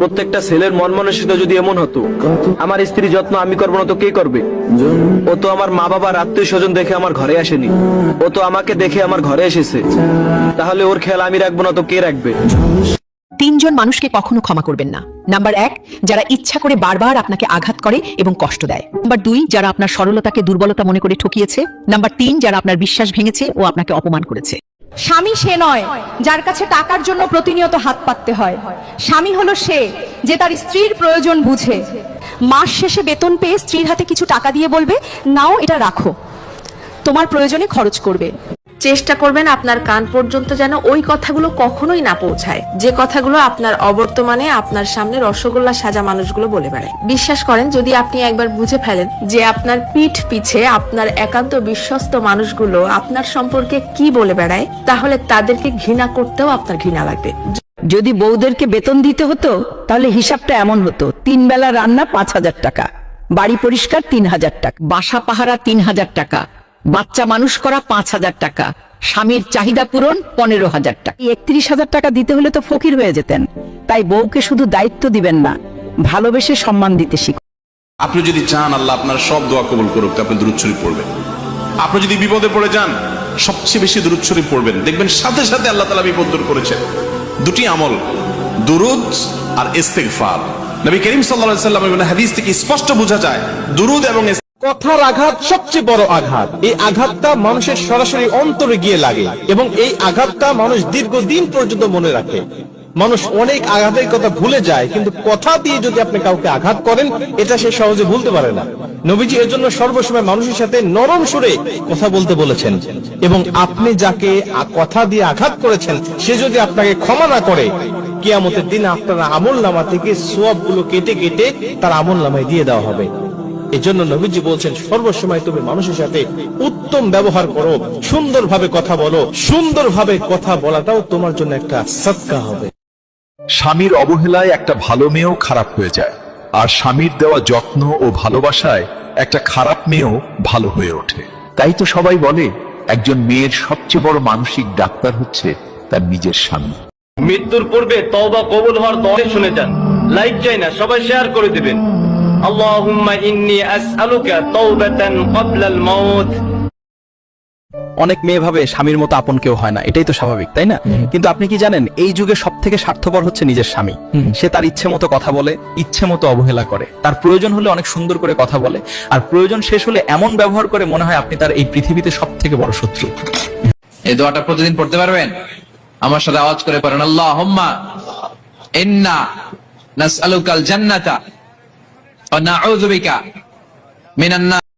প্রত্যেকটা ছেলের মন মানসিকতা যদি এমন হতো, আমার স্ত্রী যত্ন আমি করব না, তো কে করবে? ও তো আমার মা বাবার আত্মীয় স্বজন দেখে আমার ঘরে আসেনি। ও তো আমাকে দেখে আমার ঘরে এসেছে। তাহলে ওর খেয়াল আমি রাখব না, তো কে রাখবে? তিনজন মানুষকে কখনো ক্ষমা করবেন না। নাম্বার এক, যারা ইচ্ছা করে বারবার আপনাকে আঘাত করে এবং কষ্ট দেয়। নাম্বার দুই, যারা আপনার সরলতাকে দুর্বলতা মনে করে ঠকিয়েছে। নাম্বার তিন, যারা আপনার বিশ্বাস ভেঙেছে ও আপনাকে অপমান করেছে। স্বামী সে নয়, যার কাছে টাকার জন্য প্রতিনিয়ত হাত পাততে হয়। স্বামী হলো সে যে তার স্ত্রীর প্রয়োজন বুঝে। মাস শেষে বেতন পেয়ে স্ত্রীর হাতে কিছু টাকা দিয়ে বলবে, নাও এটা রাখো। তোমার প্রয়োজনে খরচ করবে। চেষ্টা করবেন আপনার কান পর্যন্ত যেন ওই কথাগুলো কখনোই না পৌঁছায়। যে কথাগুলো আপনার অবর্তমানে আপনার সামনে রসগোল্লা সাজা মানুষগুলো বলে বেড়ায়। বিশ্বাস করেন, যদি আপনি একবার বুঝে ফেলেন যে আপনার পিঠ পিছে আপনার একান্ত বিশ্বস্ত মানুষগুলো আপনার সম্পর্কে কি বলে বেড়ায়, তাহলে তাদেরকে ঘৃণা করতেও আপনার ঘৃণা লাগবে। যদি বউদেরকে বেতন দিতে হতো, তাহলে হিসাবটা এমন হতো, তিন বেলা রান্না পাঁচ হাজার টাকা, বাড়ি পরিষ্কার তিন হাজার টাকা, বাসা পাহারা তিন হাজার টাকা বাচ্চা মানুষ করা পাঁচ হাজার টাকা। স্বামীর চাহিদা পূরণ পনেরো হাজার টাকা। একত্রিশ হাজার টাকা দিতে হলে তো ফকির হয়ে যেতেন। তাই বউকে শুধু দায়িত্ব দিবেন না ভালোবেসে সম্মান দিতে শিখুন। আপনি যদি চান আল্লাহ আপনার সব দোয়া কবুল করুক আপনি দূরত পড়বেন। আপনি যদি বিপদে পড়ে যান সবচেয়ে বেশি দূরত পড়বেন। দেখবেন সাথে সাথে আল্লাহ তালা বিপদ দূর করেছেন। দুটি আমল দুরুদ আর ইস্তেগফার। নবী করিম সাল্লাল্লাহু আলাইহি সাল্লাম হাদিস থেকে স্পষ্ট বোঝা যায় দুরুদ এবং কথার আঘাত সবচেয়ে বড় আঘাত। এই আঘাতটা মানুষের সরাসরি অন্তরে গিয়ে লাগে এবং এই আঘাতটা মানুষ দীর্ঘদিন পর্যন্ত মনে রাখে। মানুষ অনেক আঘাতের কথা ভুলে যায়, কিন্তু কথা দিয়ে যদি আপনি কাউকে আঘাত করেন, এটা সে সহজে ভুলতে পারে না। নবীজি এর জন্য সর্বসময় মানুষের সাথে নরম সুরে কথা বলতে বলেছেন। এবং আপনি যাকে কথা দিয়ে আঘাত করেছেন, সে যদি আপনাকে ক্ষমা না করে, কিয়ামতের দিন আপনার আমল নামা থেকে সোয়াবগুলো কেটে কেটে তার আমল নামায় দিয়ে দেওয়া হবে। এই জন্য নবীজি বলছেন সর্বসময় তুমি মানুষের সাথে উত্তম ব্যবহার করো সুন্দরভাবে কথা বলো সুন্দরভাবে কথা বলাটাও তোমার জন্য একটা সৎকা হবে। স্বামীর অবহেলায় একটা ভালো মেয়েও খারাপ হয়ে যায় আর স্বামীর দেওয়া যত্ন ও ভালোবাসায় একটা খারাপ মেয়েও ভালো হয়ে ওঠে। তাই তো সবাই বলে একজন মেয়ের সবচেয়ে বড় মানসিক ডাক্তার হচ্ছে তার নিজের স্বামী। মৃত্যুর পূর্বে তওবা কবুল হওয়ার দোয়া শুনে যান। লাইক চাই না সবাই শেয়ার করে দিবেন। আল্লাহুম্মা ইন্নী আসআলুকা তাওবাতান ক্বাবলাল মাউত। অনেক মেয়ে ভাবে স্বামীর মতো আপন কেউ হয় না এটাই তো স্বাভাবিক তাই না? কিন্তু আপনি কি জানেন এই যুগে সব থেকে স্বার্থপর হচ্ছে নিজের স্বামী। সে তার ইচ্ছে মতো কথা বলে ইচ্ছে মতো অবহেলা করে। তার প্রয়োজন হলে অনেক সুন্দর করে কথা বলে আর প্রয়োজন শেষ হলে এমন ব্যবহার করে মনে হয় আপনি তার এই পৃথিবীতে সব থেকে বড় শত্রু। এই দোয়াটা প্রতিদিন পড়তে পারবেন? আমার সাথে আওয়াজ করে পড়েন আল্লাহ হোম্মা ইন্না নাসআলুকাল জান্নাতা। নাউযু বিকা মিনান নার